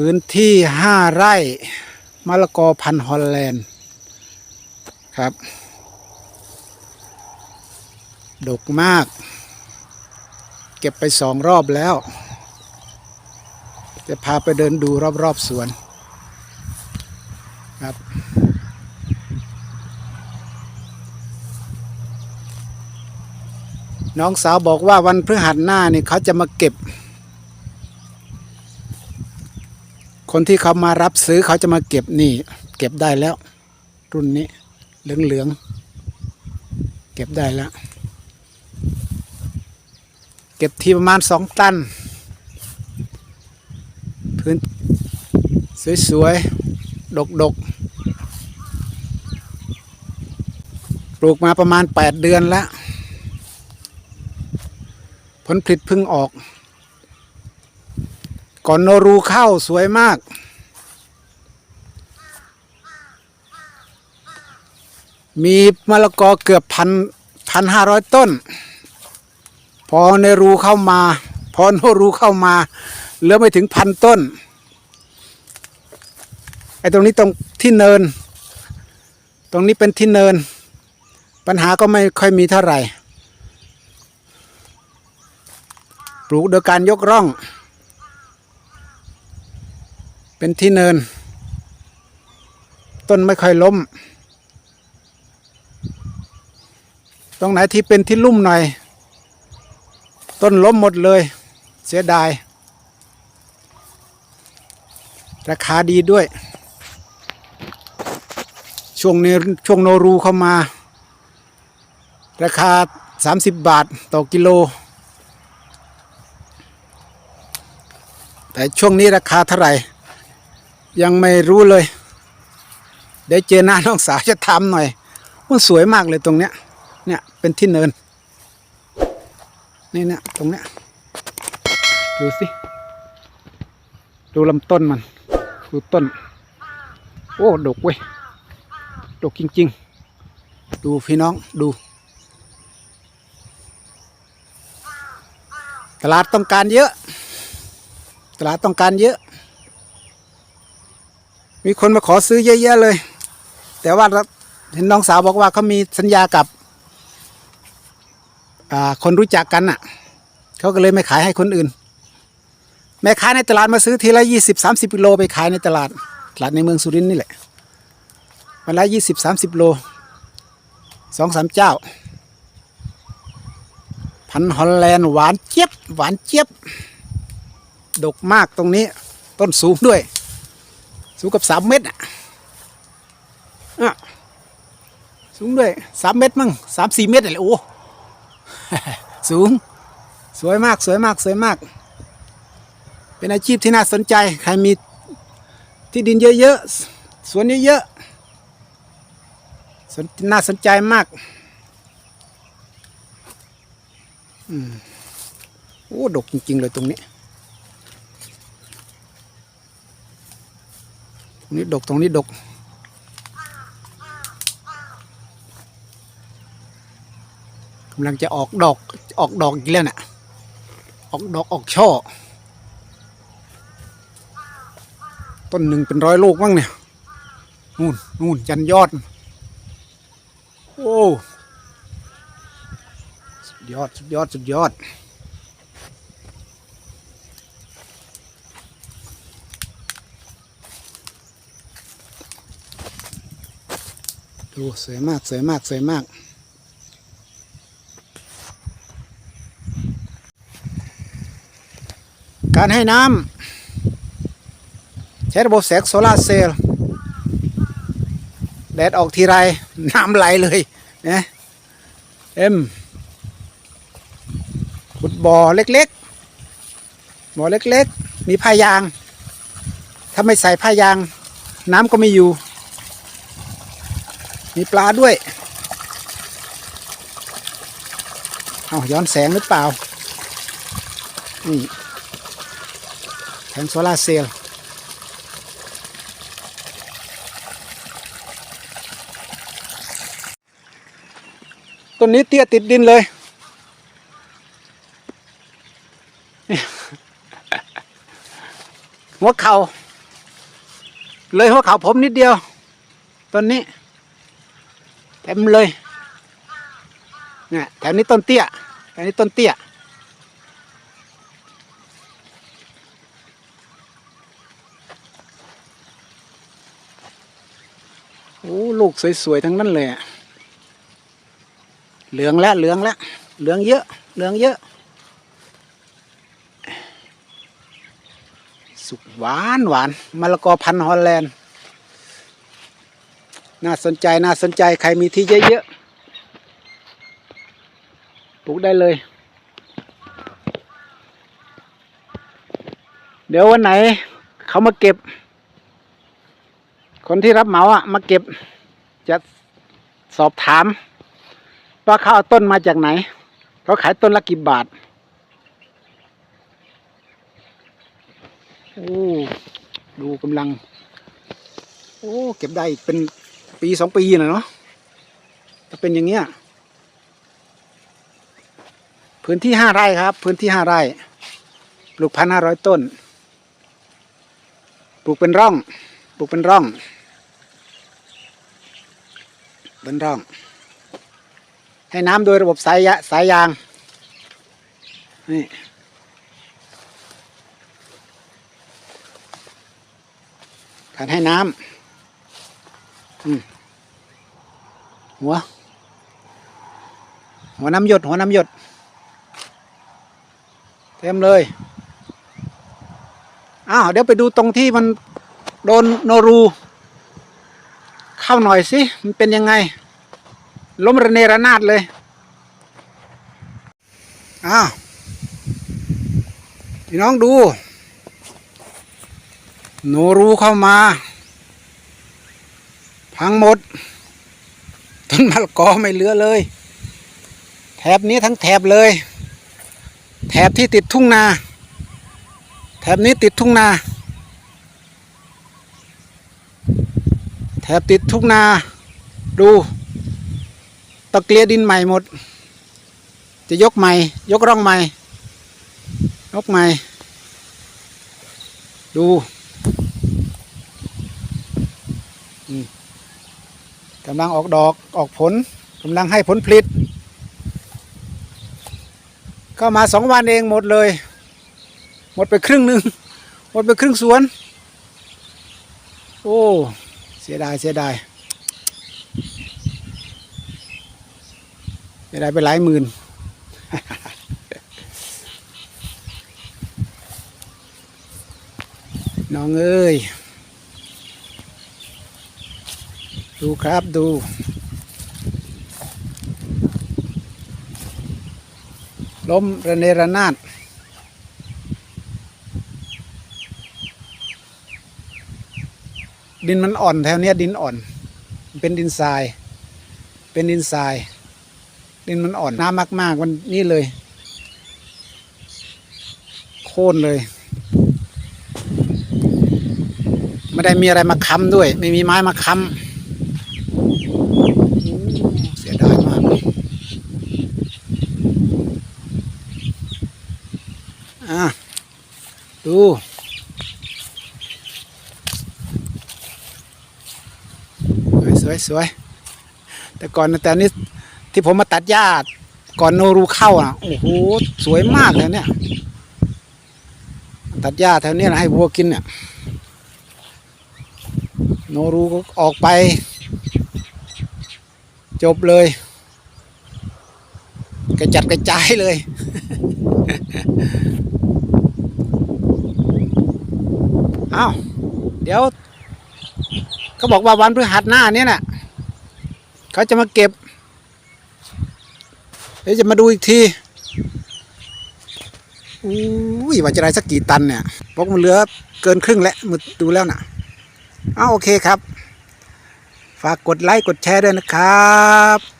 พื้นที่ห้าไร่มะละกอพันฮอลแลนด์ครับ ดกมาก เก็บไปสองรอบแล้ว จะพาไปเดินดูรอบๆสวนครับน้องสาวบอกว่าวันพฤหัสหน้านี่เขาจะมาเก็บ คนที่เขามารับซื้อเขาจะมาเก็บนี่ เก็บได้แล้ว รุ่นนี้เหลืองเหลืองๆ เก็บได้แล้ว เก็บที่ประมาณสองตัน พื้นสวยๆ ดกๆ ปลูกมาประมาณแปดเดือนแล้ว ผลผลิตเพึ่งออก ก่อนโนรูเข้าสวยมาก มีมะละกอเกือบพันพันห้าร้อยต้น พอในรูเข้ามา พอโนรูเข้ามาเหลือไม่ถึงพันต้นไอ้ตรงนี้ตรงที่เนิน ตรงนี้เป็นที่เนิน ปัญหาก็ไม่ค่อยมีเท่าไหร่ ปลูกโดยการยกร่อง เป็นที่เนิน ต้นไม่ค่อยล้ม ตรงไหนที่เป็นที่ลุ่มหน่อย ต้นล้มหมดเลย เสียดาย ราคาดีด้วย ช่วงนี้ช่วงโนรูเข้ามา ราคา 30 บาทต่อกิโลแต่ช่วงนี้ราคาเท่าไหร่ ยังไม่รู้เลย เดี๋ยวเจอหน้าน้องสาวจะทำหน่อยมันสวยมากเลยตรงเนี้ย เนี่ยเป็นที่เนิน นี่เนี่ยตรงเนี้ย ดูสิ ดูลำต้นมัน ดูต้น โอ้ดกเว้ย ดกจริง ๆ ดูพี่น้องดูตลาดต้องการเยอะ ตลาดต้องการเยอะ มีคนมาขอซื้อเยอะๆเลย แต่ว่าเห็นน้องสาวบอกว่าเขามีสัญญากับคนรู้จักกันน่ะเขาก็เลยไม่ขายให้คนอื่น แม่ค้าในตลาดมาซื้อทีละยี่สิบสามสิบกิโลไปขายในตลาด ตลาดในเมืองสุรินทร์นี่แหละวันละยี่สิบสามสิบโลสองสามเจ้า พันฮอลแลนด์หวานเจี๊ยบหวานเจี๊ยบ ดกมากตรงนี้ต้นสูงด้วย สูงกับสามเมตรอะอะสูงด้วยสามเมตรมั้งสามสี่เมตรอะไรโอ้สูง สวยมากสวยมากสวยมาก เป็นอาชีพที่น่าสนใจ ใครมีที่ดินเยอะๆสวนเยอะๆนน่าสนใจมากอืมโอ้ดกจริงๆเลยตรงนี้ ตรงนี้ดกตรงนี้ดก กำลังจะออกดอกออกดอกอีกแล้วน่ะ ออกดอกออกช่อ ต้นหนึ่งเป็นร้อยลูกมั้งเนี่ย นู่นนู่นยันยอด โอ้ สุดยอด สุดยอด สุดยอด ดูสวยมากสวยมากสวยมาก การให้น้ำใช้ระบบแสงโซลาร์เซลล์แดดออกทีไรน้ำไหลเลยนะเอ็มขุดบ่อเล็กๆบ่อเล็กๆ มีผ้ายาง ถ้าไม่ใส่ผ้ายาง น้ำก็ไม่อยู่ มีปลาด้วย เอาย้อนแสงหรือเปล่า นี่แผงโซลาเซลล์ต้นนี้เตี้ยติดดินเลย หัวเขา่าเลยหัวเขาผมนิดเดียว ต้นนี้ ต็มเลยเนี่ยแถวนี้ต้นเตี้ยแถวนี้ต้นเตี้ยโอ้ลูกสวยๆทั้งนั้นเลยอะเหลืองแล้วเหลืองแล้วเหลืองเยอะ เหลืองเยอะ สุกหวานหวานมะละกอพันธุ์ฮอลแลนด์ น่าสนใจน่าสนใจใครมีที่เยอะๆปลูกได้เลย เดี๋ยววันไหน เขามาเก็บ คนที่รับเหมาอะมาเก็บ จะสอบถาม ว่าเขาเอาต้นมาจากไหน เขาขายต้นละกี่บาทโอ้ดูกำลัง โอ้ เก็บได้เป็น ปีสองปีนะเนาะถ้าเป็นอย่างเงี้ยพื้นที่ห้าไร่ครับ พื้นที่ห้าไร่ปลูกพันห้าร้อยต้น ปลูกเป็นร่อง ปลูกเป็นร่อง เป็นร่อง ให้น้ำโดยระบบสายยะสายยาง นี่การให้น้ำอืม หัว หัวน้ำหยด หัวน้ำหยด เต็มเลย อ้าว เดี๋ยวไปดูตรงที่มันโดนโนรู เข้าหน่อยสิ มันเป็นยังไง ล้มระเนระนาดเลย อ้าวพี่น้องดู โนรูเข้ามา พังหมด ต้นมะละกอไม่เหลือเลย แถบนี้ทั้งแถบเลย แถบที่ติดทุ่งนา แถบนี้ติดทุ่งนา แถบติดทุ่งนา ดูตะเกียดินใหม่หมด จะยกใหม่ ยกร่องใหม่ ยกใหม่ ดู อืม กำลังออกดอกออกผลกำลังให้ผลผลิตเข้ามาสองวันเองหมดเลย หมดไปครึ่งหนึ่งหมดไปครึ่งสวน โอ้ เสียดายเสียดายเสียดายไปหลายหมื่นน้องเอ้ย ดูครับดู ล้มระเนระนาดดินมันอ่อนแถวเนี้ยดินอ่อน เป็นดินทราย เป็นดินทราย ดินมันอ่อนน้ำมากๆมันนี่เลย โค่นเลย ไม่ได้มีอะไรมาค้ำด้วย ไม่มีไม้มาค้ำโอ้เสียดายมาก อะ ดูสวยสวยแต่ก่อนแต่นี้ที่ผมมาตัดหญ้าก่อนโนรูเข้าอะโอ้โหสวยมากเลยเนี่ย ตัดหญ้าแถวเนี้ยนะให้วัวกินเนี่ยโนรูก็ออกไป จบเลย กระจัดกระจายเลย อ้าว เดี๋ยว เขาบอกว่าวันพฤหัสหน้าเนี้ยน่ะเขาจะมาเก็บ เดี๋ยวจะมาดูอีกทีอุ้ยว่าจะได้สักกี่ตันเนี่ยบอกมันเหลือเกินครึ่งแล้วมือดูแล้วน่ะอ้าวโอเคครับ ฝากกดไลค์กดแชร์ด้วยนะครับ